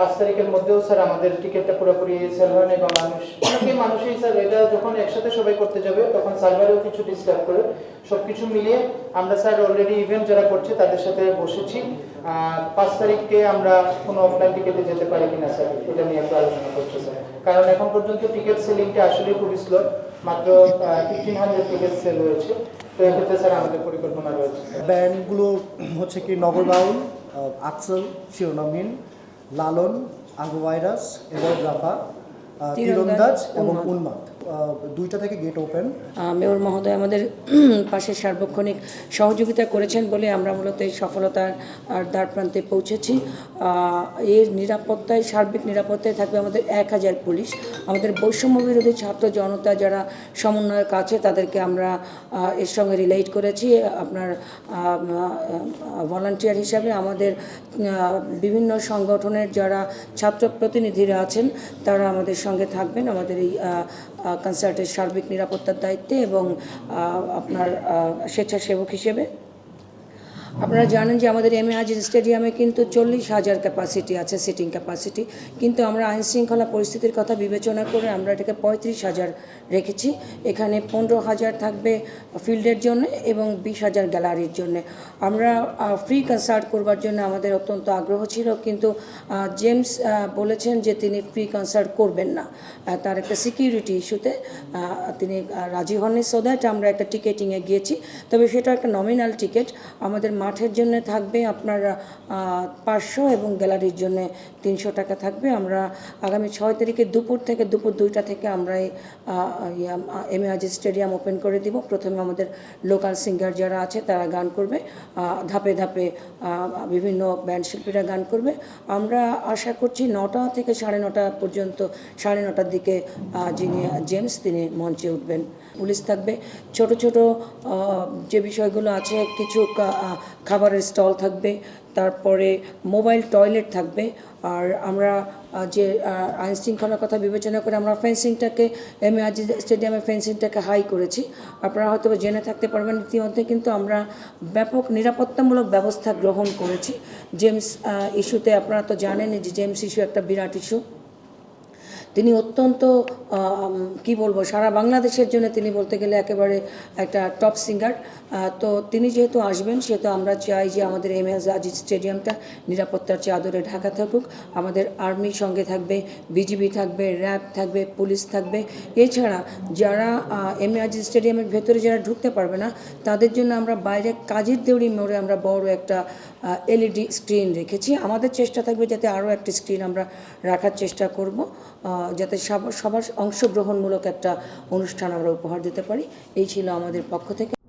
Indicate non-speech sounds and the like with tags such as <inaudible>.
পাঁচ তারিখের মধ্যেও স্যার আমাদের টিকিটটা পুরোপুরি সেল হয় না মানুষ অনেকে মানুষই স্যার এটা যখন একসাথে সবাই করতে যাবে তখন সার্ভারেও কিছু ডিস্টার্ব করে। সব কিছু মিলিয়ে আমরা স্যার অলরেডি ইভেন্ট যারা করছে তাদের সাথে বসেছি। পাঁচ তারিখকে আমরা কোনো অফলাইন টিকিটে যেতে পারি কিনা স্যার এটা নিয়ে একটু আলোচনা করছি স্যার কারণ এখন পর্যন্ত টিকিট সেলিংটা আসলে খুবই স্লো মাত্র ফিফটিন হান্ড্রেড টিকিট সেল হয়েছে। তো এক্ষেত্রে স্যার আমাদের পরিকল্পনা রয়েছে। ব্যান্ডগুলো হচ্ছে কি নগরবাউল আহ, আকসল শিরোনামহীন লালন আঙ্গু ভাইরাস এবং রাফা তীরন্দাজ এবং উন্মাদ। দুইটা থেকে গেট ওপেন মেয়র মহোদয় আমাদের <clears throat> পাশে সার্বক্ষণিক সহযোগিতা করেছেন বলে আমরা মূলত এই সফলতার দ্বার প্রান্তে পৌঁছেছি। এর নিরাপত্তায়, সার্বিক নিরাপত্তায় থাকবে আমাদের এক হাজার পুলিশ। আমাদের বৈষম্য বিরোধী ছাত্র জনতা যারা সমন্বয়ক আছে, তাদেরকে আমরা এর সঙ্গে রিলেট করেছি। আপনার ভলান্টিয়ার হিসাবে আমাদের বিভিন্ন সংগঠনের যারা ছাত্র প্রতিনিধিরা আছেন, তারা আমাদের সঙ্গে থাকবেন। আমাদের এই কনসার্টের সার্বিক নিরাপত্তার দায়িত্বে এবং আপনার স্বেচ্ছাসেবক হিসেবে। আপনারা জানেন যে আমাদের এম এ আজিজ স্টেডিয়ামে কিন্তু চল্লিশ হাজার ক্যাপাসিটি আছে সিটিং ক্যাপাসিটি কিন্তু আমরা আইন শৃঙ্খলা পরিস্থিতির কথা বিবেচনা করে আমরা এটাকে পঁয়ত্রিশ হাজার রেখেছি। এখানে পনেরো হাজার থাকবে ফিল্ডের জন্য এবং বিশ হাজার গ্যালারির জন্য। আমরা ফ্রি কনসার্ট করবার জন্য আমাদের অত্যন্ত আগ্রহ ছিল, কিন্তু জেমস বলেছেন যে তিনি ফ্রি কনসার্ট করবেন না। তার একটা সিকিউরিটি ইস্যুতে তিনি রাজি হননি। সো দ্যাট আমরা একটা টিকেটিংয়ে গিয়েছি। তবে সেটা একটা নমিনাল টিকিট আমাদের মাঠের জন্য থাকবে, আপনার পাঁচশো এবং গ্যালারির জন্য তিনশো টাকা থাকবে। আমরা আগামী ছয় তারিখে দুপুর থেকে, দুপুর দুইটা থেকে আমরা M A Aziz stadium open করে দিব। প্রথমে আমাদের লোকাল সিঙ্গার যারা আছে তারা গান করবে ধাপে ধাপে বিভিন্ন ব্যান্ড শিল্পীরা গান করবে। আমরা আশা করছি নটা থেকে সাড়ে নটা পর্যন্ত, সাড়ে নটার দিকে যিনি জেমস, তিনি মঞ্চে উঠবেন। পুলিশ থাকবে। ছোট ছোট যে বিষয়গুলো আছে, কিছু খাবারের স্টল থাকবে, তারপরে মোবাইল টয়লেট থাকবে, আর আমরা যে আইন শৃঙ্খলার কথা বিবেচনা করে আমরা ফেন্সিংটাকে, এম এ আজিজ স্টেডিয়ামে ফেন্সিংটাকে হাই করেছি। আপনারা হয়তো জেনে থাকতে পারবেন ইতিমধ্যে কিন্তু আমরা ব্যাপক নিরাপত্তামূলক ব্যবস্থা গ্রহণ করেছি। জেমস ইস্যুতে আপনারা তো জানেনই যে জেমস ইস্যু একটা বিরাট ইস্যু। তিনি অত্যন্ত কি বলব, সারা বাংলাদেশের জন্য তিনি বলতে গেলে একেবারে একটা টপ সিঙ্গার তো তিনি যেহেতু আসবেন, সেহেতু আমরা চাই যে আমাদের এম এস আজিজ স্টেডিয়ামটা নিরাপত্তার চাদরে ঢাকা থাকুক। আমাদের আর্মির সঙ্গে থাকবে, বিজিবি থাকবে, র্যাব থাকবে, পুলিশ থাকবে। এছাড়া যারা এম এ আজিজ স্টেডিয়ামের ভেতরে যারা ঢুকতে পারবে না, তাদের জন্য আমরা বাইরে কাজের দেউড়ি মোড়ে আমরা বড় একটা এলইডি স্ক্রিন রেখেছি। আমাদের চেষ্টা থাকবে যাতে আরও একটি স্ক্রিন আমরা রাখার চেষ্টা করব যাতে সবার অংশগ্রহণমূলক একটা অনুষ্ঠান আমরা উপহার দিতে পারি। এই ছিল আমাদের পক্ষ থেকে।